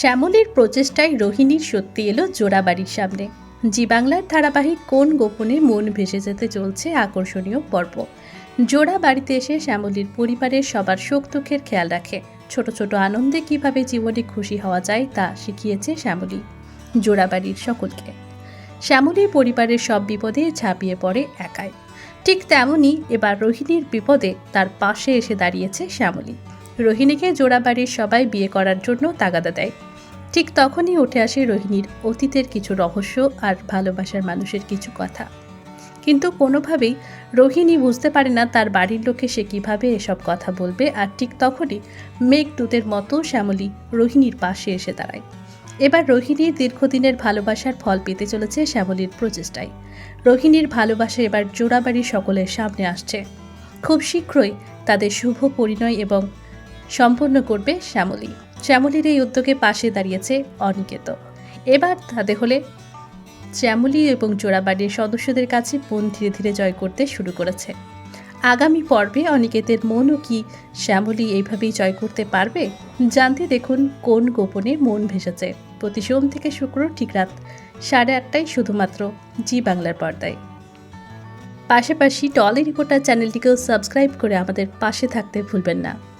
শ্যামলীর প্রচেষ্টায় রোহিণীর সত্যি এলো জোড়াবাড়ির সামনে। জি বাংলার ধারাবাহিক কোন গোপনে মন ভেসে যেতে চলছে আকর্ষণীয় পর্ব। জোড়া বাড়িতে এসে শ্যামলীর পরিবারের সবার সুখ দুঃখের খেয়াল রাখে। ছোট ছোট আনন্দে কীভাবে জীবনে খুশি হওয়া যায় তা শিখিয়েছে শ্যামলী, জোড়াবাড়ির সকলকে। শ্যামলীর পরিবারের সব বিপদে ঝাঁপিয়ে পড়ে একাই। ঠিক তেমনই এবার রোহিণীর বিপদে তার পাশে এসে দাঁড়িয়েছে শ্যামলী। রোহিণীকে জোড়াবাড়ির সবাই বিয়ে করার জন্য তাগাদা দেয়। ঠিক তখনই উঠে আসে রোহিণীর অতীতের কিছু রহস্য আর ভালোবাসার মানুষের কিছু কথা। কিন্তু কোনোভাবেই রোহিণী বুঝতে পারে না তার বাড়ির লোকে সে কীভাবে এসব কথা বলবে আর ঠিক তখনই মেঘদূতের মতো শ্যামলী রোহিণীর পাশে এসে দাঁড়ায়। এবার রোহিণীর দীর্ঘদিনের ভালোবাসার ফল পেতে চলেছে শ্যামলীর প্রচেষ্টায়। রোহিণীর ভালোবাসা এবার জোড়াবাড়ির সকলের সামনে আসছে। খুব শীঘ্রই তাদের শুভ পরিণয় এবং সম্পন্ন করবে শ্যামলী। শ্যামলীর এই উদ্যোগে পাশে দাঁড়িয়েছে অনিকেত। এবার তাদের হলে শ্যামলী এবং জোড়াবাড়ির সদস্যদের কাছে মন ধীরে ধীরে জয় করতে শুরু করেছে। আগামী পর্বে অনিকেতের মনও কি শ্যামলী এইভাবেই জয় করতে পারবে? জানতে দেখুন কোন গোপনে মন ভেসেছে। প্রতি সোম থেকে শুক্র ঠিক রাত সাড়ে আটটায় শুধুমাত্র জি বাংলার পর্দায়। পাশাপাশি টলি রিপোর্টার চ্যানেলটিকেও সাবস্ক্রাইব করে আমাদের পাশে থাকতে ভুলবেন না।